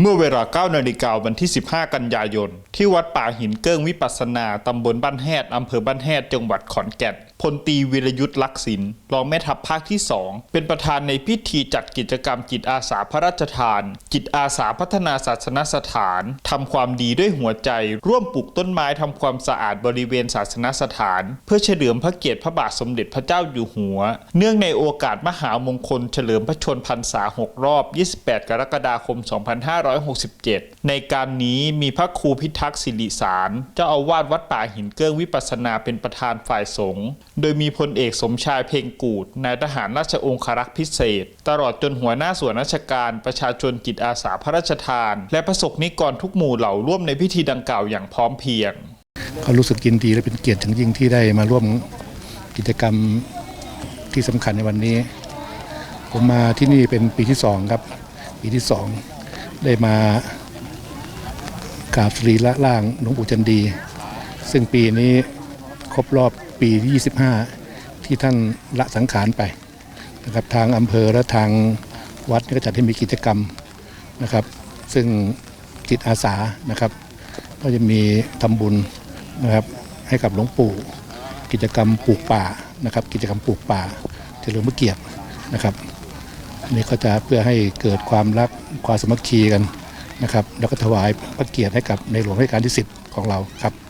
เมื่อเวลา9นาฬิกาวันที่ 15 กันยายน ที่วัดป่าหินเกิ้งวิปัสสนา ตำบลบ้านแฮดอำเภอบ้านแฮดจังหวัดขอนแก่นพลตีวิรยุทธ์ลักษินรองแม่ทัพภาคที่ 2 เป็นประธานในพิธีจัดกิจกรรมจิตอาสาพระราชทาน จิตอาสาพัฒนาศาสนสถาน ทำความดีด้วยหัวใจ ร่วมปลูกต้นไม้ทำความสะอาดบริเวณศาสนสถาน เพื่อเฉลิมพระเกียรติพระบาทสมเด็จพระเจ้าอยู่หัว เนื่องในโอกาสมหามงคลเฉลิมพระชนพรรษา 6 รอบ 28 กรกฎาคม 255 2567 ในการนี้มีพระครูพิทักษ์ศิริสาร เจ้าอาวาสวัดป่าหินเกิ้งวิปัสสนาเป็นประธานฝ่ายสงฆ์โดยมีพลเอกสมชายเพ่งกูดนายทหารราชองครักษ์พิเศษ ตลอดจนหัวหน้าส่วนราชการประชาชนจิตอาสาพระราชทาน และประสบนิกรทุกหมู่เหล่าร่วมในพิธีดังกล่าวอย่างพร้อมเพรียงก็รู้สึกยินดีและเป็นเกียรติอย่างยิ่งที่ได้มาร่วมกิจกรรมที่สำคัญในวันนี้ ผมมาที่นี่เป็นปีที่สองครับ ปีที่สอง ได้มากราบสรีระล่างหลวงปู่จันดี ซึ่งปีนี้ครบรอบปีที่ 25 ที่ท่านละสังขารไปนะครับทางอำเภอและทางวัดก็จัดให้มีกิจกรรมนะครับ ซึ่งจิตอาสานะครับ ก็จะมีทำบุญนะครับให้กับหลวงปู่ กิจกรรมปลูกป่านะครับ กิจกรรมปลูกป่าเฉลิมพระเกียรตินะครับ นี่ก็จะเพื่อให้เกิดความรักความสมัคคีกันนะครับ แล้วก็ถวายพระเกียรติให้กับในหลวงรัชกาลที่ 10 ของเราครับ